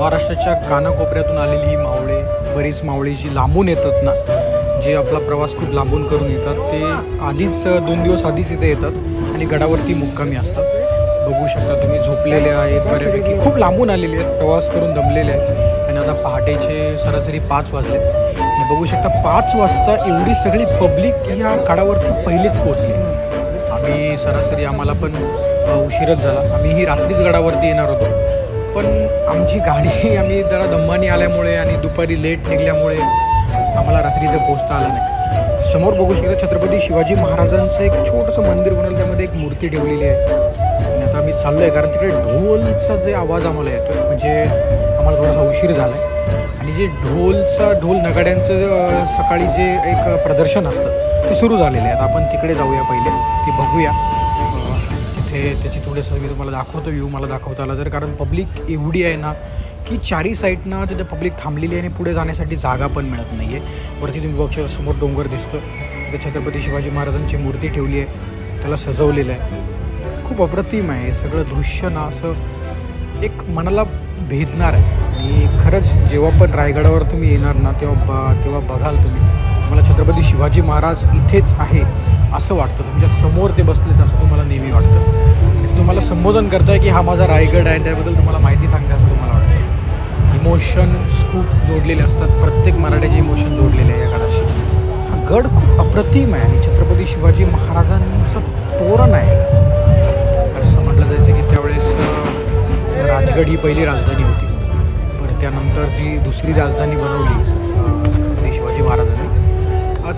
महाराष्ट्राच्या कानाकोपऱ्यातून आलेली ही मावळे बरीच मावळे जी लांबून येतात ना जे आपला प्रवास खूप लांबून करून येतात ते आधीच दोन दिवस आधीच इथे येतात आणि गडावरती मुक्कामी असतात. बघू शकता तुम्ही झोपलेले आहेत बऱ्यापैकी. खूप लांबून आलेले आहेत प्रवास करून दमलेले आहेत. आणि आता पहाटेचे सरासरी पाच वाजले आणि बघू शकता पाच वाजता एवढी सगळी पब्लिक या गडावरती पहिलेच पोहोचली. आम्ही सरासरी आम्हाला पण उशीरच झाला. आम्ही ही रात्रीच गडावरती येणार होतो. पण आमची गाडी आम्ही जरा दंबानी आल्यामुळे आणि दुपारी लेट निघल्यामुळे आम्हाला रात्री इथे पोचता आलं नाही. समोर बघू शकता छत्रपती शिवाजी महाराजांचं एक छोटंसं मंदिर बनवलं त्यामध्ये एक मूर्ती ठेवलेली आहे. आणि आता आम्ही चाललो आहे कारण तिकडे ढोलचा जे आवाज आम्हाला येतो म्हणजे आम्हाला थोडासा उशीर झाला आहे आणि जे ढोलचा ढोल नगाड्यांचं सकाळी जे एक प्रदर्शन असतं ते सुरू झालेले आहे. आता आपण तिकडे जाऊया पहिले ते बघूया. इथे त्याची थोडंसं मी तुम्हाला दाखवतो व्ह्यू मला दाखवता आला तर कारण पब्लिक एवढी आहे ना की चारी साईडनं तिथे पब्लिक थांबलेली आहे आणि पुढे जाण्यासाठी जागा पण मिळत नाही आहे वरती तुम्ही बघू समोर डोंगर दिसतो तिथे छत्रपती शिवाजी महाराजांची मूर्ती ठेवली आहे. त्याला सजवलेलं आहे. खूप अप्रतिम आहे. सगळं दृश्य ना असं एक मनाला भेदणार आहे. आणि खरंच जेव्हा पण रायगडावर तुम्ही येणार ना तेव्हा बा तेव्हा बघाल तुम्ही. मला छत्रपती शिवाजी महाराज इथेच आहे. असं वाटतं. तुमच्यासमोर ते बसलेत असं तुम्हाला नेहमी वाटतं. म्हणजे तुम्हाला संबोधन करताय की हा माझा रायगड आहे त्याबद्दल तुम्हाला माहिती सांगते असं तुम्हाला वाटतं? इमोशन खूप जोडलेले असतात. प्रत्येक मराठ्याचे इमोशन जोडलेले आहे या गडाशी हा गड खूप अप्रतिम आहे आणि छत्रपती शिवाजी महाराजांचं तोरण आहे. असं म्हटलं जायचं की त्यावेळेस राजगड ही पहिली राजधानी होती. पण त्यानंतर जी दुसरी राजधानी बनवली ती शिवाजी महाराजांनी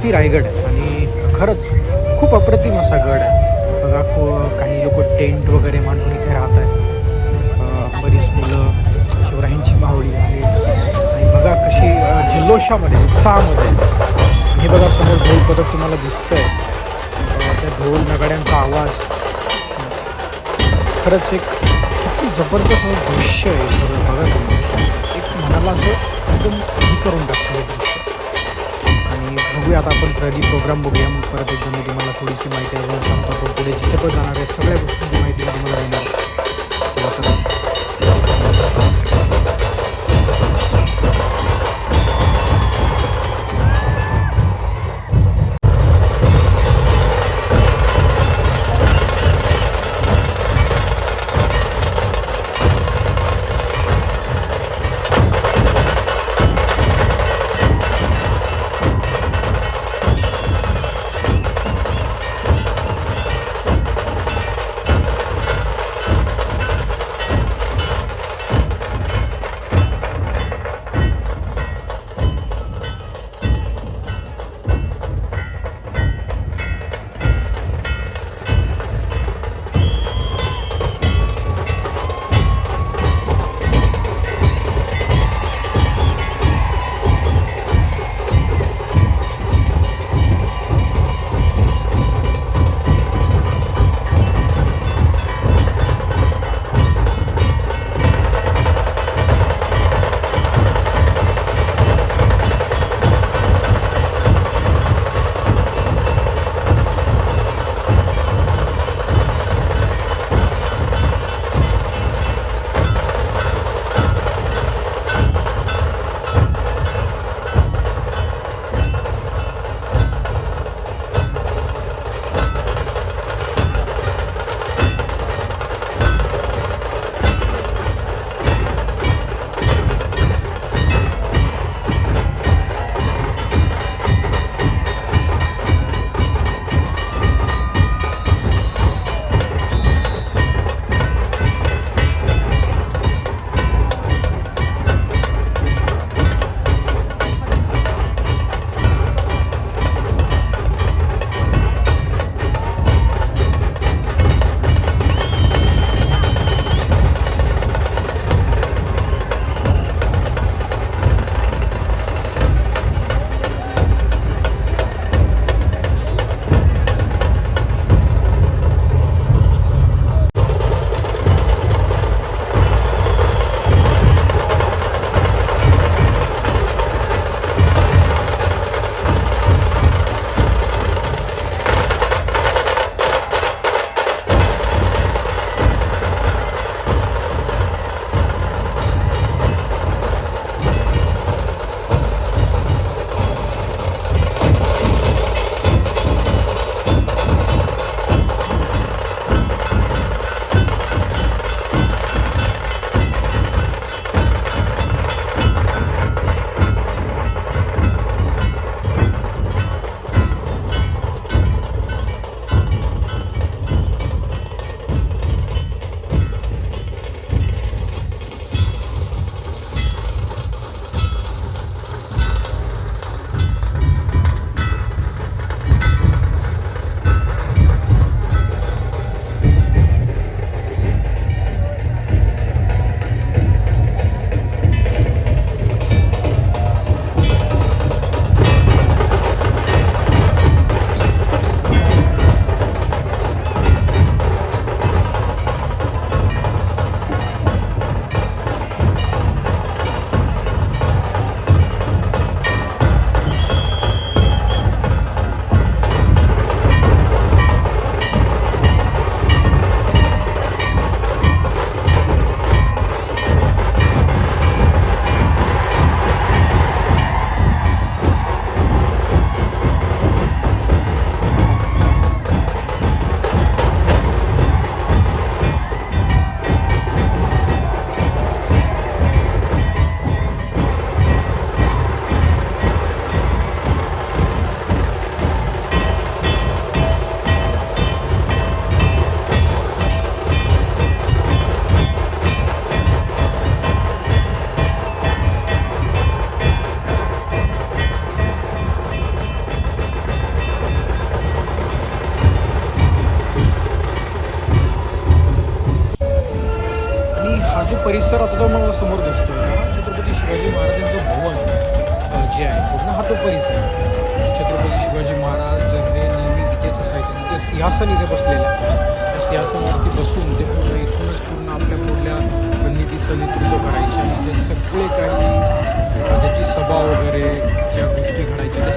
ती रायगड. आहे आणि खरंच खूप अप्रतिम असा गड आहे. बघा को काही लोक टेंट वगैरे मांडून इथे राहत आहेत बरीच मुलं शिवरायांची मावळी आहे आणि बघा कशी जल्लोषामध्ये उत्साहामध्ये. हे बघा समोर ढोल पथक तुम्हाला दिसतंय. आहे त्या ढोल नगाड्यांचा आवाज. खरंच एक किती जबरदस्त दृश्य आहे सगळं बघा तुम्ही. एक मनाला असं एकदम हे करून टाकतं दृश्य. आणि बघूया आता आपण प्रगती प्रोग्राम बघूया. मग परत एकदा मी तुम्हाला थोडीशी माहिती अजून सांगतो. पुढे जिथे पण जाणार आहे सगळ्या गोष्टींची माहिती तुम्हाला देणार.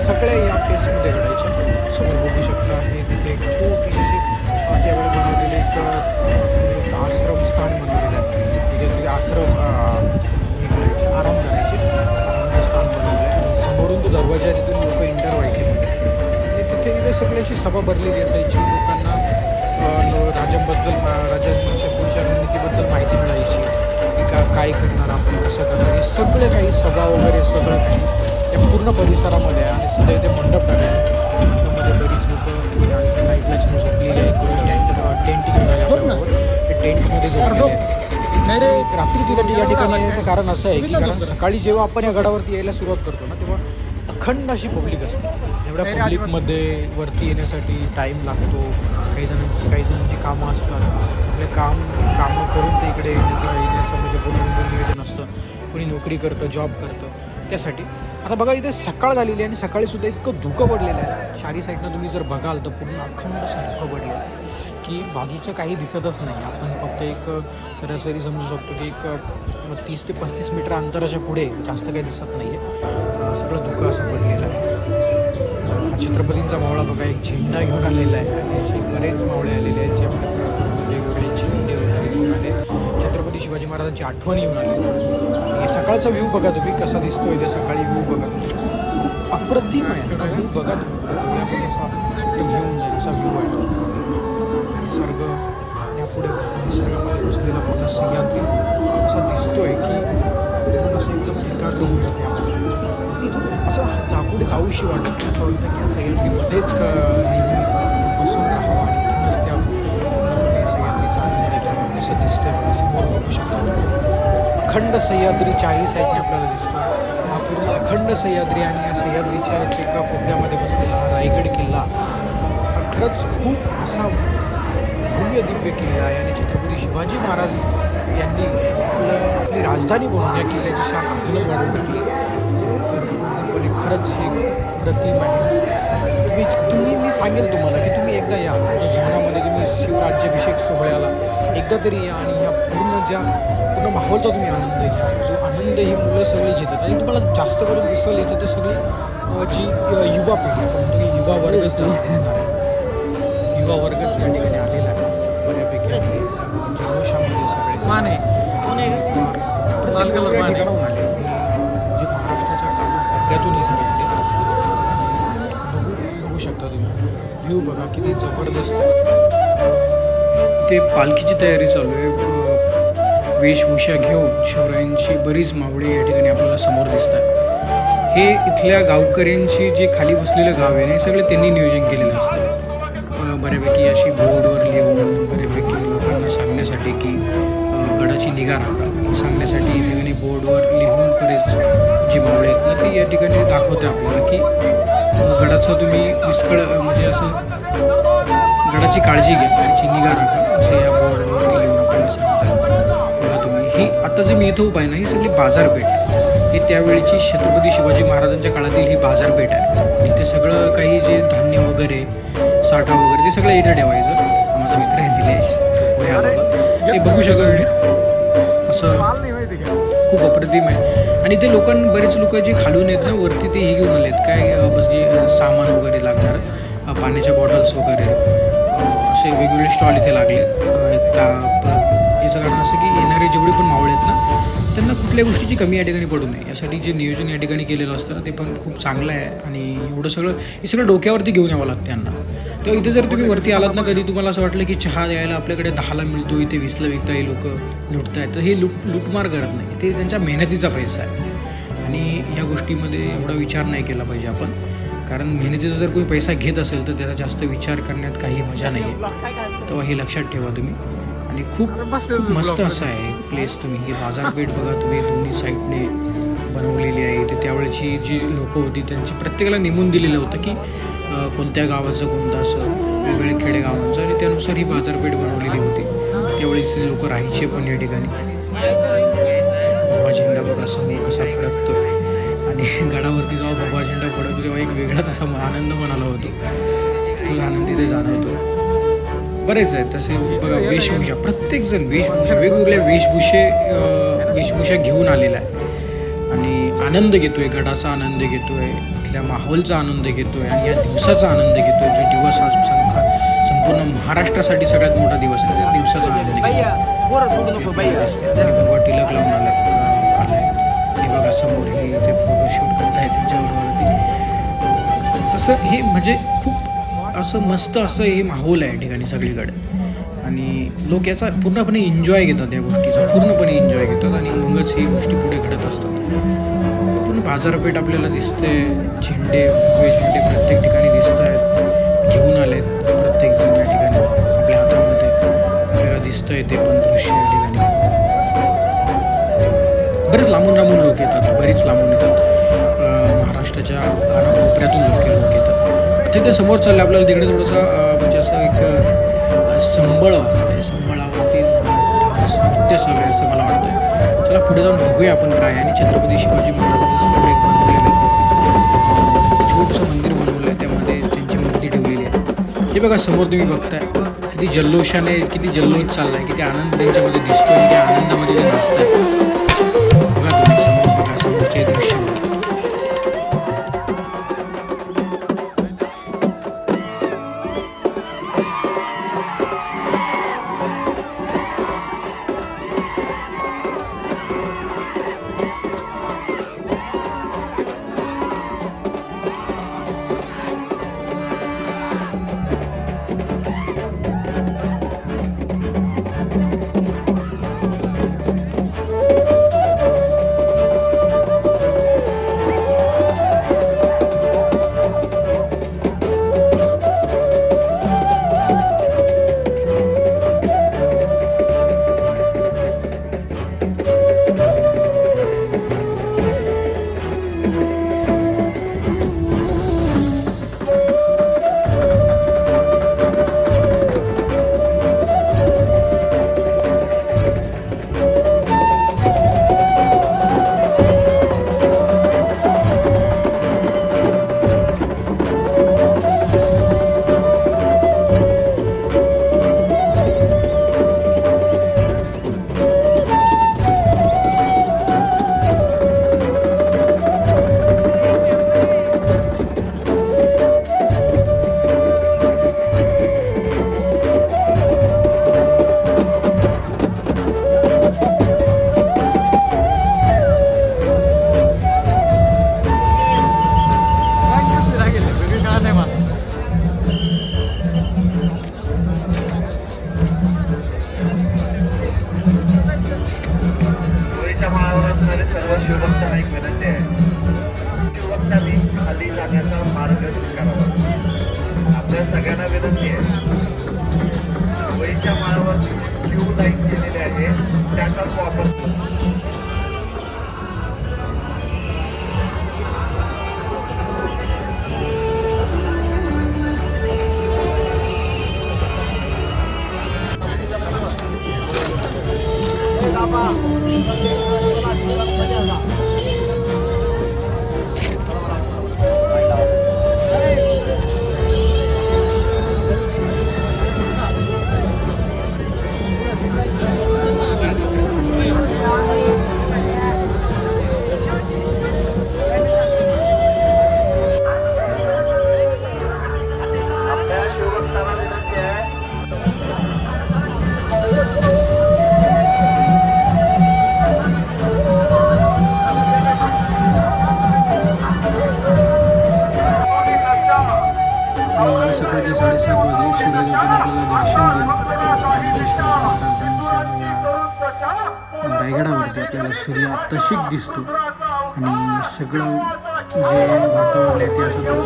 सगळे या केसमध्ये घडायचे समोर बघू शकता. हे तिथे एक छोटीशी अ, त्यावेळी बनवलेले एक आश्रम स्थान बनवलेलं आहे. तिथे तिथे आश्रम हे करायचे आराम करायचे. आरामचं स्थान बनवलं आहे आणि समोरून तो दरवाजा आहे तिथून लोक एंटर व्हायचे. आणि तिथे तिथे सगळ्याशी सभा भरलेली असायची. लोकांना राजांबद्दल राजांच्या पुढच्या रणनीतीबद्दल माहिती मिळायची. की का काय करणार आपण कसं करणार? हे सगळं काही सभा वगैरे सगळं काही त्या पूर्ण परिसरामध्ये आहे आणि सध्या इथे मंडप टाकले मंडपामध्ये बरीच लोक नाईटला छान झोपलेली आहे करून टेंट ते टेंटमध्ये झोपलेले आहेत. तिथे या ठिकाणी येण्याचं कारण असं आहे की कारण सकाळी जेव्हा आपण या गडावरती यायला सुरुवात करतो ना तेव्हा अखंड अशी पब्लिक असते. एवढ्या पब्लिकमध्ये वरती येण्यासाठी टाईम लागतो. काही जणांची काही जणांची कामं असतात. आपले काम कामं करून ते इकडे येण्याचं येण्याचं म्हणजे पूर्ण नियोजन असतं. कोणी नोकरी करतं जॉब करतं. त्यासाठी आता बघा इथे सकाळ झालेली आहे आणि सकाळी सुद्धा इतकं धुकं पडलेलं आहे. शारी साईडनं तुम्ही जर बघाल तर पूर्ण अखंड असं धुकं पडलेलं आहे. की बाजूचं काही दिसतच नाही. आपण फक्त एक सरासरी समजू शकतो की एक तीस ते पस्तीस मीटर अंतराच्या पुढे जास्त काही दिसत नाही आहे सगळं धुकं असं पडलेलं आहे. छत्रपतींचा मावळा बघा एक झेंडा घेऊन आलेला आहे. आणि असे बरेच मावळे आलेले आहेत जे शिवाजी महाराजांची आठवण येऊन आली. हे सकाळचा व्ह्यू बघा तुम्ही कसा दिसतोय ते सकाळी व्ह्यू बघा. खूप अप्रतिम आहे. व्ह्यू बघा तुम्ही. डोळ्यामध्ये म्हणजे असा घेऊन जाईल असा व्ह्यू आहे. निसर्ग या निसर्गामध्ये बसलेला मोठा सह्याद्री असा दिसतोय की असं एकदम एकाग्र होऊन जाते असं जापुढे जाऊशी वाटत असं वाटतं की या सह्याद्रीमध्येच बसून राहावं आणि इथूनच त्या पूर्णपणे सह्याद्रीचा आनंद घ्यावा कसं दिसतंय अखंड सह्याद्री चारही साईडने आपल्याला दिसतो. हा पूर्ण अखंड सह्याद्री आणि या सह्याद्रीच्या एका कोपऱ्यामध्ये बसलेला हा रायगड किल्ला. खरंच खूप असा भव्य दिव्य किल्ला आहे आणि छत्रपती शिवाजी महाराज यांनी आपलं आपली राजधानी म्हणून या किल्ल्याची शान अजूनच वाढवून टाकली. तर पूर्णपणे खरंच हे प्रतिम आहे. मी तुम्ही मी सांगेल तुम्हाला की तुम्ही एकदा या. तुमच्या जीवनामध्ये तुम्ही शिवराज्याभिषेक सोहळ्याला एकदा तरी या आणि या पूर्ण ज्या पूर्ण माहोलचा तुम्ही आनंद घ्या जो आनंद ही मुलं सगळी घेतात. आणि तुम्हाला जास्त करून दिसेल येतं तर सगळी जी युवा पिढी की युवा वर्गच जास्त दिसणार आहे. युवा वर्गच या ठिकाणी आलेला आहे. बऱ्यापैकी अ, जल्लोषामध्ये सगळे. माने. वेगवेगळ्या ठिकाणाहून आले जे महाराष्ट्राच्या कोपऱ्यातून हे सगळे बघू बघू शकता तुम्ही. व्ह्यू बघा किती जबरदस्त ते पालखीची तयारी चालू आहे. वेशभूषा घेऊन शिवरायांची बरीच मावळे या ठिकाणी आपल्याला समोर दिसतात. हे इथल्या गावकऱ्यांची जे खाली बसलेलं गाव आहे ना हे सगळं त्यांनी नियोजन केलेलं असतं. बऱ्यापैकी अशी बोर्डवर लिहून बऱ्यापैकी लोकांना सांगण्यासाठी की गडाची निगा राखा. सांगण्यासाठी या ठिकाणी बोर्डवर लिहून बरेच जी मावळे आहेत ना ते या ठिकाणी दाखवते आपल्याला की गडाचं तुम्ही विस्कळ म्हणजे असं गडाची काळजी घ्या त्याची निगा राखा. असं या बोर्डवर लिहून ही आता जे मी इथं उभा आहे ना ही सगळी बाजारपेठ आहे. ही त्यावेळीची छत्रपती शिवाजी महाराजांच्या काळातील ही बाजारपेठ आहे. इथे सगळं काही जे धान्य वगैरे साठा वगैरे ते सगळं इथं ठेवायचं. माझा मित्र आहे दिलेश हे ते बघू शकत असं खूप अप्रतिम आहे. आणि ते लोकां बरेच लोक जे खालून आहेत ना वरती ते हे घेऊन आलेत काय म्हणजे सामान वगैरे लागणार. पाण्याच्या बॉटल्स वगैरे. असे वेगवेगळे स्टॉल इथे लागले ताप याचं कारण असं की येणारे जेवढे पण मावळे आहेत ना त्यांना कुठल्या गोष्टीची कमी या ठिकाणी पडू नये. यासाठी जे नियोजन या ठिकाणी केलेलं असतं ना ते पण खूप चांगलं आहे आणि एवढं सगळं हे सगळं डोक्यावरती घेऊन यावं लागतं त्यांना तर इथे जर तुम्ही वरती आलात ना कधी तुम्हाला असं वाटलं की चहा द्यायला आपल्याकडे दहाला मिळतो इथे वीसला विकता हे लोक लुटत आहेत तर हे लूट लूटमार करत नाही. ते त्यांच्या मेहनतीचा पैसा आहे. आणि या गोष्टीमध्ये एवढा विचार नाही केला पाहिजे आपण. कारण मेहनतीचा जर कोणी पैसा घेत असेल तर त्याचा जास्त विचार करण्यात काही मजा नाही आहे तेव्हा हे लक्षात ठेवा तुम्ही. आणि खूप मस्त असं आहे प्लेस तुम्ही. ही बाजारपेठ बघा तुम्ही दोन्ही साईडने बनवलेली आहे. ते त्यावेळेची जी लोकं होती त्यांची प्रत्येकाला नेमून दिलेलं होतं की कोणत्या गावाचं कोणतं असं वेगवेगळ्या खेडेगावांचं. आणि त्यानुसार ही बाजारपेठ बनवलेली होती. त्यावेळेस लोक राहायचे पण या ठिकाणी. झेंडा बघा समोर कसा फडकतो आणि गडावरती जेव्हा भगवा झेंडा फडकतो तेव्हा एक वेगळाच असा आनंद मनाला होतो. तो आनंद तिथे जाणवतो. बरेच आहेत. तसे बघा वेशभूषा. प्रत्येकजण वेशभूषा वेगवेगळ्या वेशभूषे वेशभूषा घेऊन आलेला आहे आणि आनंद घेतोय गडाचा आनंद घेतोय इथल्या माहोलचा आनंद घेतोय आणि या दिवसाचा आनंद घेतोय जो दिवस आज संपूर्ण महाराष्ट्रासाठी सगळ्यात मोठा दिवस आहे. त्या दिवसाचा आनंद भगवा टिलक लावून आलाय हे बघा समोर हे ते फोटोशूट करतायत त्यांच्याबरोबर तसं हे म्हणजे खूप असं मस्त असं हे माहोल आहे ठिकाणी सगळीकडे. आणि लोक याचा पूर्णपणे एन्जॉय घेतात या गोष्टीचा पूर्णपणे एन्जॉय घेतात आणि मगच ही गोष्टी पुढे घडत असतात. पण बाजारपेठ आपल्याला दिसते झेंडे भगवे झेंडे प्रत्येक ठिकाणी दिसत आहेत. घेऊन आलेत प्रत्येक जण या ठिकाणी आपल्या हातामध्ये. आपल्याला दिसतंय ते पण दृश्य या ठिकाणी. बरेच लांबून लांबून लोक येतात बरीच लांबून येतात. महाराष्ट्राच्या कानाकोपऱ्यातून लोक लोक येतात. ते समोर चाललं आपल्याला तिकडे थोडंसं म्हणजे असं एक संबळ वाजतंय म्हणजे संबळावरती नृत्य आहे असं मला वाटतंय. चला पुढे जाऊन बघूया आपण काय आणि छत्रपती शिवाजी महाराजांचं समोर एक बनवलेलं आहे. छोटंसं मंदिर बनवलं आहे त्यामध्ये त्यांची मूर्ती ठेवलेली आहे. हे बघा समोर तुम्ही बघताय. किती जल्लोषाने किती जल्लोष चाललाय. किती आनंद त्यांच्यामध्ये दिसतो किती आनंदामध्ये ते नाचताय बघा तुम्ही समोर बघा समोरचे दृश्य Thank you.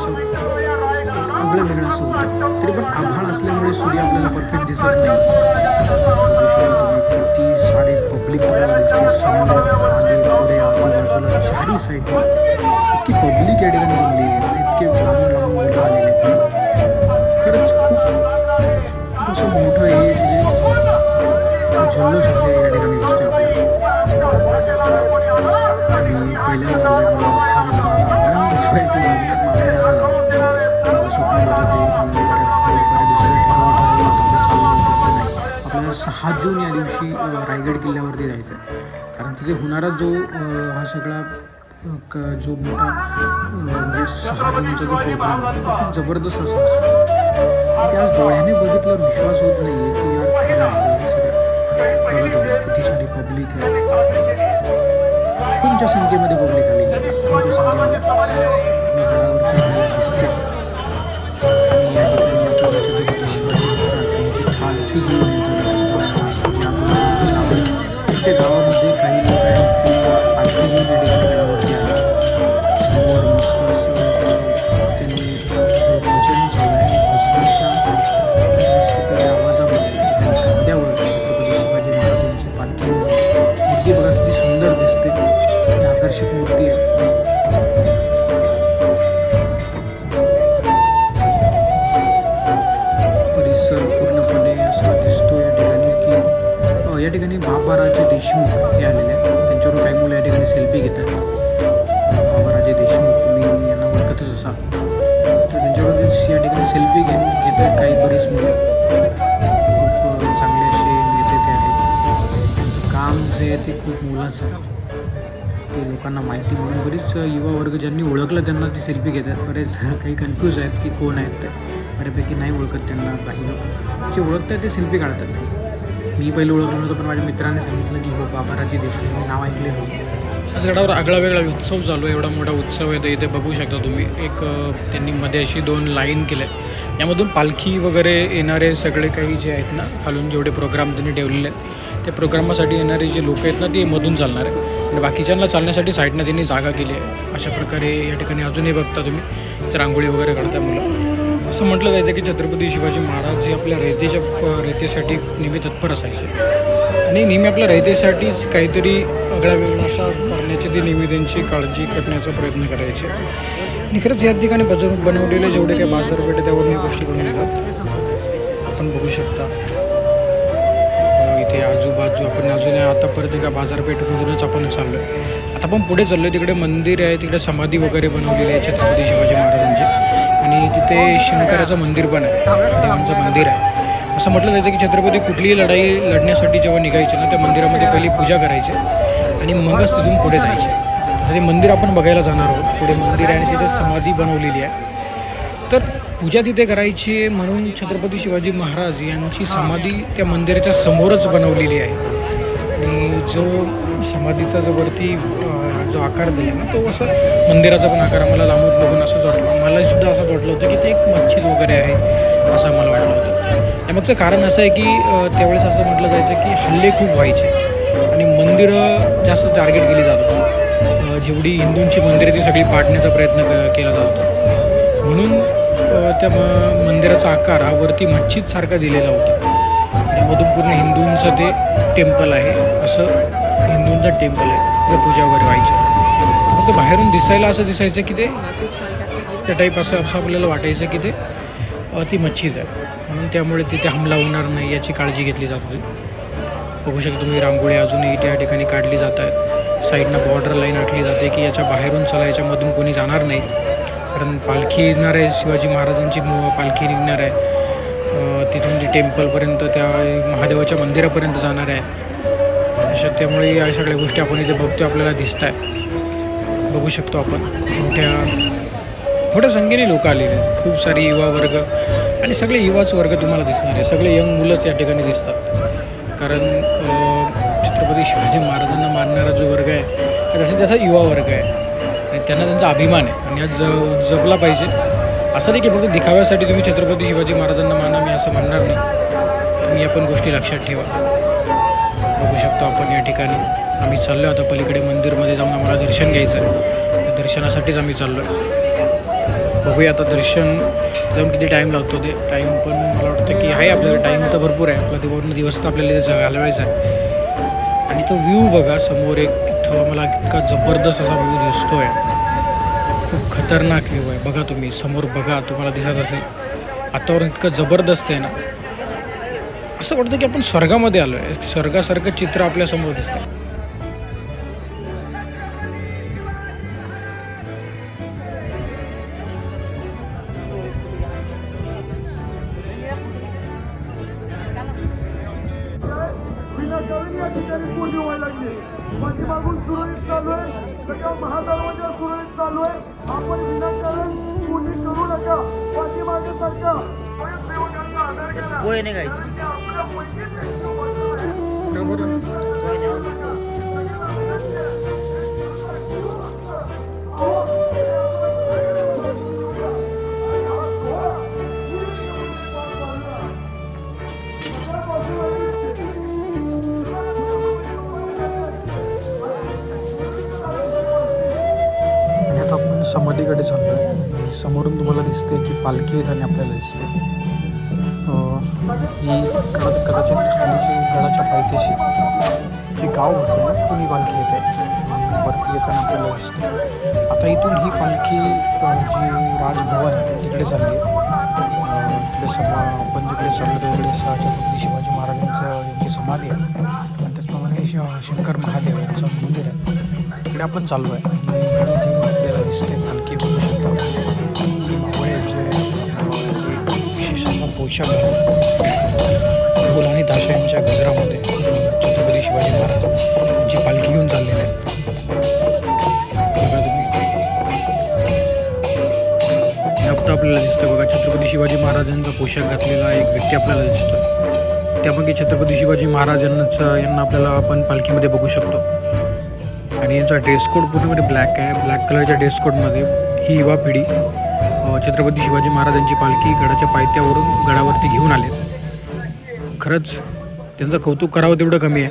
होतं आपलं वेगळं असं होतं तरी पण आभाळ असल्यामुळे सूर्य आपल्याला परफेक्ट दिसत नाही. सारे पब्लिक बघायला दिसते इतकी पब्लिक या ठिकाणी जमली इतके लांबून लांबून मुलं आलेले खरंच खूप असं मोठं हे म्हणजे जल्लोष आहे या ठिकाणी दिसतो आपल्याला. आणि पहिल्या आपल्याला सहा जून या दिवशी रायगड किल्ल्यावरती जायचं आहे कारण तिथे होणारा जो हा सगळा क जो मोठा म्हणजे सहा जूनचा जो प्रोग्राम जबरदस्त असा असतो. त्याच डोळ्याने बघितलं विश्वास होत नाही आहे की यार खरं किती सारी पब्लिक आहे. खूपच्या संख्येमध्ये पब्लिक आली खूपच्या संख्येमध्ये? त्या या बाबाराजे देशमुख हे आलेले आहेत. त्यांच्यावर काही मुलं या ठिकाणी सेल्फी घेतात. बाबाराजे देशमुख तुम्ही यांना ओळखतच असाल. तर त्यांच्यावर या ठिकाणी सेल्फी घेऊन घेत आहेत काही बरीच मुलं. खूप चांगले असे नेते ते आहेत. त्यांचं काम जे आहे ते खूप मुलाचं आहे. ते लोकांना माहिती म्हणून बरीच युवा वर्ग ज्यांनी ओळखलं त्यांना ती सेल्फी घेतात. बरेच काही कन्फ्यूज आहेत की कोण आहेत ते. बऱ्यापैकी नाही ओळखत त्यांना काही लोक. जे ओळखतात ते सेल्फी काढतात. मी पहिलं ओळखलं नव्हतं पण माझ्या मित्राने सांगितलं की हो बाबाराजी देशमुख. नाव ऐकले हो आज गडावर आगळा वेगळा उत्सव चालू आहे. एवढा मोठा उत्सव आहे तर इथे बघू शकता तुम्ही. एक त्यांनी मध्ये अशी दोन लाईन केल्या यामधून पालखी वगैरे येणारे सगळे काही जे आहेत ना खालून जेवढे प्रोग्राम त्यांनी ठेवलेले आहेत त्या प्रोग्रामासाठी येणारे जे लोक आहेत ना ते मधून चालणार आहे आणि बाकीच्यांना चालण्यासाठी साईडनं त्यांनी जागा केली आहे. अशा प्रकारे या ठिकाणी अजूनही बघता तुम्ही. तर रांगोळी वगैरे काढता मुलं. असं म्हटलं जायचं की छत्रपती शिवाजी महाराज हे आपल्या रयतेच्या रयतेसाठी नेहमी तत्पर असायचे. आणि नेहमी आपल्या रयतेसाठीच काहीतरी आगळा वेगळा असा करण्याची ती नेहमी त्यांची काळजी करण्याचा प्रयत्न करायचे. आणि खरंच या ठिकाणी बजर बनवलेले जेवढे काही बाजारपेठ आहे त्यावर या गोष्टी करून येतात आपण बघू शकता. इथे आजूबाजू आपण अजून आता परत एका बाजारपेठमधूनच आपण चाललो आहे आता आपण पुढे चाललो आहे तिकडे मंदिर आहे तिकडे समाधी वगैरे बनवलेली आहे छत्रपती शिवाजी महाराजांची. आणि तिथे शंकराचं मंदिर पण आहे. देवांचं मंदिर आहे. असं म्हटलं जायचं की छत्रपती कुठलीही लढाई लढण्यासाठी जेव्हा निघायचे ना त्या मंदिरामध्ये पहिली पूजा करायची आणि मगच तिथून पुढे जायचे. ते मंदिर आपण बघायला जाणार आहोत. पुढे मंदिर आहे आणि तिथे समाधी बनवलेली आहे. तर पूजा तिथे करायची म्हणून छत्रपती शिवाजी महाराज यांची समाधी त्या मंदिराच्या समोरच बनवलेली आहे. आणि जो समाधीचा जो वरती जो आकार दिला ना तो असं मंदिराचा पण आकार आम्हाला लांबून बघून असं वाटलं मला सुद्धा जोडलं वाटलं होतं की ते एक मच्छीद वगैरे आहे असं आम्हाला वाटलं होतं. त्यामागचं कारण असं आहे की त्यावेळेस असं म्हटलं जायचं की हल्ले खूप व्हायचे. आणि मंदिरं जास्त टार्गेट केली जात होती. जेवढी हिंदूंची मंदिरं ती सगळी पाडण्याचा प्रयत्न केला जात होता. म्हणून त्या मंदिराचा आकार हा वरती मच्छीदसारखा दिलेला होता. त्यामधून पूर्ण हिंदूंचं ते टेम्पल आहे असं हिंदूंचं टेम्पल आहे तिथे पूजा वगैरे व्हायची. फक्त बाहेरून दिसायला असं दिसायचं की ते त्या टाईप असं असं आपल्याला वाटायचं की ते ती मच्छीद आहे. म्हणून त्यामुळे तिथे हमला होणार नाही याची काळजी घेतली जात होती. बघू शकता तुम्ही रांगोळी अजूनही त्या ठिकाणी काढली जात आहेत. साईडनं बॉर्डर लाईन आखली जाते की याच्या बाहेरून चला याच्यामधून कोणी जाणार नाही. कारण पालखी येणार आहे शिवाजी महाराजांची मु- पालखी निघणार आहे. तिथून ते टेम्पलपर्यंत त्या महादेवाच्या मंदिरापर्यंत जाणार आहे. अशा त्यामुळे या सगळ्या गोष्टी आपण इथे बघतो आपल्याला दिसत आहे बघू शकतो आपण. मोठ्या मोठ्या संख्येने लोक आलेले आहेत. खूप सारी युवा वर्ग आणि सगळे युवाच वर्ग तुम्हाला दिसणार आहे. सगळे यंग मुलंच या ठिकाणी दिसतात. कारण छत्रपती शिवाजी महाराजांना मानणारा जो वर्ग आहे जसं त्याचा युवा वर्ग आहे आणि त्यांना त्यांचा अभिमान आहे. आणि हा ज जपला पाहिजे. असं नाही की फक्त दिखाव्यासाठी तुम्ही छत्रपती शिवाजी महाराजांना माना मी असं म्हणणार नाही. तुम्ही या पण गोष्टी लक्षात ठेवा. बघू शकतो आपण या ठिकाणी. आम्ही चाललो आता पलीकडे मंदिरमध्ये जाऊन आम्हाला दर्शन घ्यायचं आहे त्या दर्शनासाठीच आम्ही चाललो आहे बघूया आता दर्शन. जाऊन किती टाईम लागतो ते? टाईम पण मला वाटतं की आहे आपल्याला. टाईम तर भरपूर आहे. आपला ते पूर्ण दिवस तर आपल्याला तिथे घालवायचा आहे. आणि तो व्ह्यू बघा समोर एक इथं मला इतका जबरदस्त असा व्ह्यू आहे खूप खतरनाक व्ह्यू आहे. बघा तुम्ही समोर बघा तुम्हाला दिसत असेल. वातावरण इतकं जबरदस्त आहे ना. असं वाटतं की आपण स्वर्गामध्ये आलो आहे स्वर्गासारखं चित्र आपल्यासमोर दिसतं. चालू आहे आपण विनाकारण कोणी करू नका. पाठीमागे सरका. पोहे नाही खायची ते समाधीकडे चाललो आहे समोरून तुम्हाला दिसते की पालखी येताना आपल्याला दिसते ही कदा कदाचित खालीची गडाच्या पायथ्याशी जे गाव असते ना तिथून ही पालखी येते. वरती येताना आपल्याला दिसते. आता इथून ही पालखी जी राजभवन आहे तिकडे चालली आहे. तिकडे समा आपण जिकडे चाललो तिकडे छत्रपती शिवाजी महाराजांचं यांची समाधी आहे. आणि त्याचप्रमाणे श- शंकर महादेव यांचं मंदिर आहे. तिकडे आपण चाललो आहे आणि जी आपल्याला दिसते पालखी बघू शकतो ही मावळ्याचे मावळ्याचे विशेष असा पोशाख आहे गजरामध्ये छत्रपती शिवाजी महाराज यांची पालखी घेऊन चाललेली आहे. बघा तुम्ही. आपल्याला दिसतं. बघा छत्रपती शिवाजी महाराजांचा पोशाख घातलेला एक व्यक्ती आपल्याला दिसतो. त्यामध्ये छत्रपती शिवाजी महाराजांचा यांना आपल्याला आपण पालखीमध्ये बघू शकतो. आणि यांचा ड्रेस कोड पूर्णपणे ब्लॅक आहे. ब्लॅक कलरच्या ड्रेस कोडमध्ये ही युवा पिढी छत्रपती शिवाजी महाराजांची पालखी गडाच्या पायथ्यावरून गडावरती घेऊन आले खरंच त्यांचं कौतुक करावं तेवढं कमी आहे.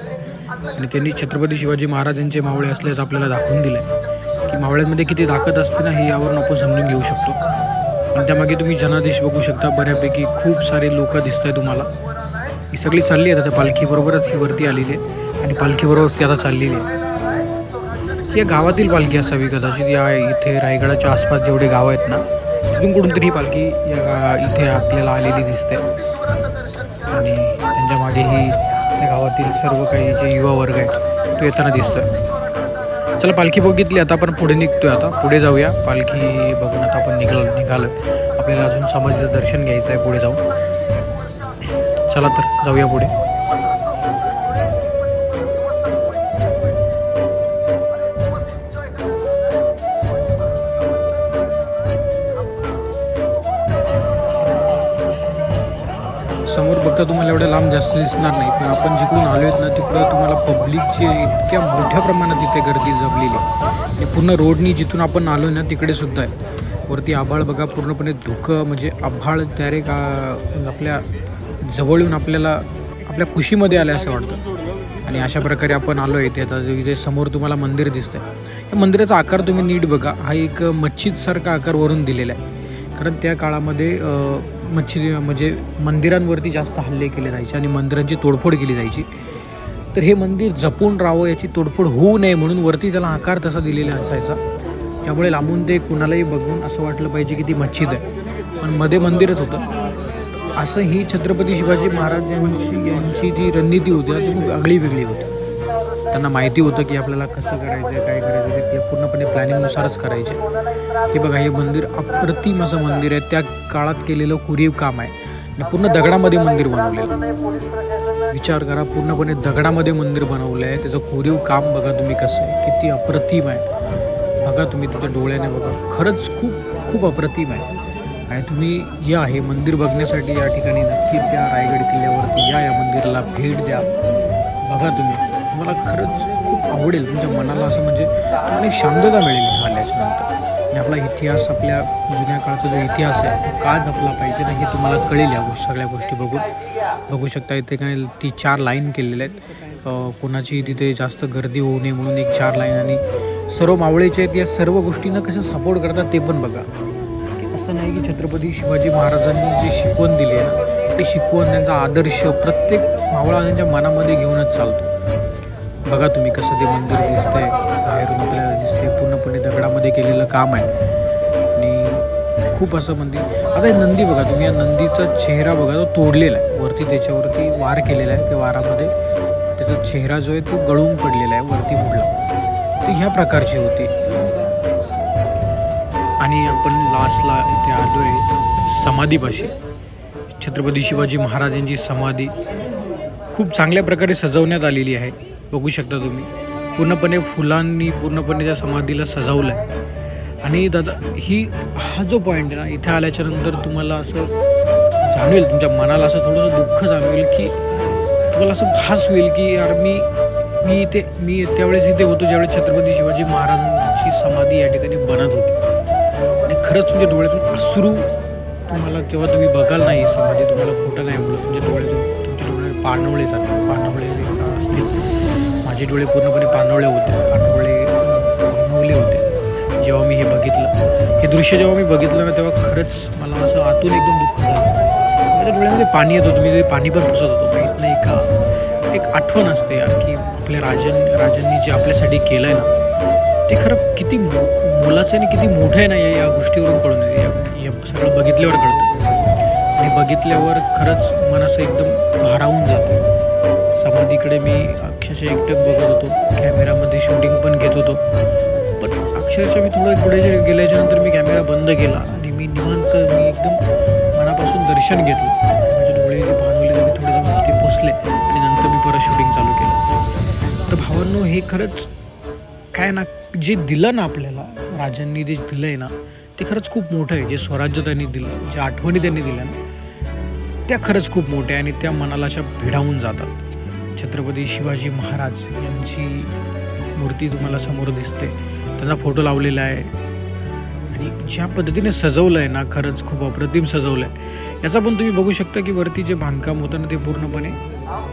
आणि त्यांनी छत्रपती शिवाजी महाराजांचे मावळे असल्याचं आपल्याला दाखवून दिलं आहे की मावळ्यांमध्ये किती ताकद असते ना हे यावरून आपण समजून घेऊ शकतो. आणि त्यामागे तुम्ही जनादेश बघू शकता बऱ्यापैकी खूप सारे लोक दिसत आहे तुम्हाला. ही सगळी चालली आहेत आता पालखीबरोबरच ही वरती आलेली आहे. आणि पालखीबरोबरच ती आता चाललेली आहे. या गावातील पालखी असावी कदाचित या इथे रायगडाच्या आसपास जेवढे गावं आहेत ना तिथून कुठून तरी ही पालखी या गा- इथे आपल्याला आलेली दिसते. त्यांच्या ही गावातील सर्व काही जे युवा वर्ग आहे तो येताना दिसतोय. चला पालखी बघितली आता आपण पुढे निघतोय आता. पुढे जाऊया. पालखी बघून आता आपण निघाल निघालं आपल्याला अजून समाधीचं दर्शन घ्यायचं आहे पुढे जाऊन. चला तर जाऊया पुढे. तर तुम्हाला एवढं लांब जास्त दिसणार नाही पण आपण जिकडून आलो आहेत ना तिकडं तुम्हाला पब्लिकची इतक्या मोठ्या प्रमाणात इथे गर्दी जमलेली आणि म्हणजे पूर्ण रोडनी जिथून आपण आलो ना तिकडे सुद्धा आहे. वरती आभाळ बघा पूर्णपणे धुकं म्हणजे आभाळ डायरेक्ट आपल्या जवळ येऊन आपल्याला आपल्या खुशीमध्ये आलं असं वाटतं. आणि अशा प्रकारे आपण आलो आहे इथे. आता इथे समोर तुम्हाला मंदिर दिसतं आहे या मंदिराचा आकार तुम्ही नीट बघा. हा एक मच्छीदसारखा आकार वरून दिलेला आहे. कारण त्या काळामध्ये मच्छी म्हणजे मंदिरांवरती जास्त हल्ले केले जायचे आणि मंदिरांची तोडफोड केली जायची. तर हे मंदिर जपून राहावं याची तोडफोड होऊ नये म्हणून वरती त्याला आकार तसा दिलेला असायचा. त्यामुळे लांबून ते कुणालाही बघून असं वाटलं पाहिजे की ती मच्छीद आहे. पण मध्ये मंदिरच होतं. असं ही छत्रपती शिवाजी महाराज यांची जी रणनीती होती ना ती खूप आगळी वेगळी होती. त्यांना माहिती होतं की आपल्याला कसं करायचं आहे काय करायचं आहे ते पूर्णपणे प्लॅनिंगनुसारच करायचे. हे बघा हे मंदिर अप्रतिम असं मंदिर आहे. त्या काळात केलेलं कुरीव काम आहे. आणि पूर्ण दगडामध्ये मंदिर बनवलेलं विचार करा पूर्णपणे दगडामध्ये मंदिर बनवलं आहे. त्याचं कोरीव काम बघा तुम्ही कसं आहे. किती अप्रतिम आहे. बघा तुम्ही तुमच्या डोळ्याने बघा. खरंच खूप खूप अप्रतिम आहे. आणि तुम्ही या हे मंदिर बघण्यासाठी या ठिकाणी नक्कीच या रायगड किल्ल्यावरती या या मंदिराला भेट द्या. बघा तुम्ही. तुम्हाला खरंच खूप आवडेल तुमच्या मनाला असं म्हणजे तुम्हाला एक शांतता मिळेल इथं आल्याच्यानंतर. आणि आपला इतिहास आपल्या जुन्या काळाचा जो इतिहास आहे तो का जपला पाहिजे ना हे तुम्हाला कळेल या गोष्टी सगळ्या गोष्टी बघून. बघू शकता इथे काय ती चार लाईन केलेल्या आहेत. कोणाची तिथे जास्त गर्दी होऊ नये म्हणून एक चार लाईन आणि सर्व मावळेचे आहेत या सर्व गोष्टींना कसं सपोर्ट करतात ते पण बघा. की असं नाही की छत्रपती शिवाजी महाराजांनी जी शिकवण दिली आहे ना ते शिकवण त्यांचा आदर्श प्रत्येक मावळा त्यांच्या मनामध्ये घेऊनच चालतो. बघा तुम्ही कसं ते मंदिर दिसतंय. बाहेरून आपल्याला दिसतंय. पूर्णपणे दगडामध्ये केलेलं काम आहे. आणि खूप असं मंदिर. आता हे नंदी बघा तुम्ही या नंदीचा चेहरा बघा तो तोडलेला आहे. वरती त्याच्यावरती वार केलेला आहे त्या वारामध्ये. त्याचा चेहरा जो आहे तो गळून पडलेला आहे वरती मुडला. तर ह्या प्रकारची होती. आणि आपण लास्टला इथे आलो आहे समाधीपाशी छत्रपती शिवाजी महाराजांची समाधी. खूप चांगल्या प्रकारे सजवण्यात आलेली आहे. बघू शकता तुम्ही. पूर्णपणे फुलांनी पूर्णपणे त्या समाधीला सजवलं आहे आणि दादा ही हा जो पॉईंट आहे ना इथे आल्याच्यानंतर तुम्हाला असं जाणवेल तुमच्या मनाला असं थोडंसं दुःख जाणवेल की तुम्हाला असं भास होईल की यार मी मी इथे मी त्यावेळेस इथे होतो ज्यावेळेस छत्रपती शिवाजी महाराजांची समाधी या ठिकाणी बनत होती. आणि खरंच तुमच्या डोळ्यातून अश्रू तुम्हाला जेव्हा तुम्ही बघाल नाही समाधी तुम्हाला खोटं नाही बोलत तुमच्या डोळ्यातून तुमच्या डोळे पाणवळे जातात पाणवळे माझे डोळे पूर्णपणे पाणवळे होते. पाणवळे पाणवले होते. जेव्हा मी हे बघितलं हे दृश्य जेव्हा मी बघितलं ना तेव्हा खरंच मला असं आतून एकदम दुःख झालं. माझ्या डोळ्यामध्ये पाणी येत होतं. मी ते पाणी पण पुसत होतो माहीत नाही का? एक आठवण असते यार की आपल्या राजन राजांनी जे आपल्यासाठी केलं आहे ना ते खरं किती मुलाचं आणि किती मोठं आहे ना या या गोष्टीवरून कळून येते. या- सगळं बघितल्यावर कळतं. आणि बघितल्यावर खरंच मन एकदम भारावून जातं. समाधीकडे मी अक्षरशः एकटक बघत होतो. कॅमेरामध्ये शूटिंग पण घेत होतो. पण अक्षरशः मी थोडं पुढे जे गेल्याच्यानंतर मी कॅमेरा बंद केला आणि मी निवांत मी एकदम मनापासून दर्शन घेतलं. माझे डोळे जे भानवले ते मी थोडे ते पोचले आणि नंतर मी परत शूटिंग चालू केलं. तर भावांनो हे खरंच काय ना जे दिलं ना आपल्याला राजांनी जे दिलं आहे ना ते खरंच खूप मोठं आहे. जे स्वराज्य त्यांनी दिलं ज्या आठवणी त्यांनी दिल्या ना त्या खरंच खूप मोठ्या आहे आणि त्या मनाला अशा भिडावून जातात. छत्रपती शिवाजी महाराज यांची मूर्ती तुम्हाला समोर दिसते. त्याचा फोटो लावलेला आहे. आणि ज्या पद्धतीने सजवलं आहे ना खरंच खूप अप्रतिम सजवलं आहे याचा पण तुम्ही बघू शकता की वरती जे बांधकाम होतं ना ते पूर्णपणे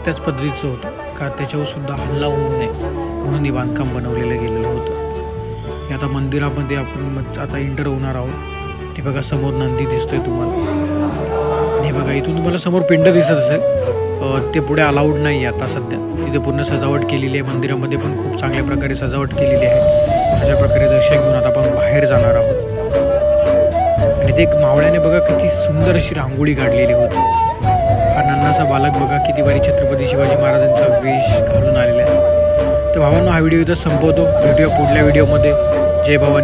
त्याच पद्धतीचं होतं. का त्याच्यावर सुद्धा हल्ला होऊ नये म्हणून हे बांधकाम बनवलेलं गेलेलं होतं. हे आता मंदिरामध्ये आपण आता एंटर होणार आहोत. ते बघा समोर नंदी दिसतोय तुम्हाला. आणि हे बघा इथून तुम्हाला समोर पिंड दिसत असेल. ते पुढे अलाउड नाही आहे आता सध्या. तिथे पूर्ण सजावट केलेली आहे. मंदिरामध्ये पण खूप चांगल्या प्रकारे सजावट केलेली आहे. अशा प्रकारे दर्शन घेऊन आता आपण बाहेर जाणार आहोत. आणि ते एक मावळ्याने बघा किती सुंदर अशी रांगोळी काढलेली होती. हा नन्नासा बालक बघा किती बारी छत्रपती शिवाजी महाराजांचा वेश घालून आलेला आहे. तर भावांनो हा व्हिडिओ इथं संपवतो. भेटूया पुढल्या व्हिडिओमध्ये. जय भवानी.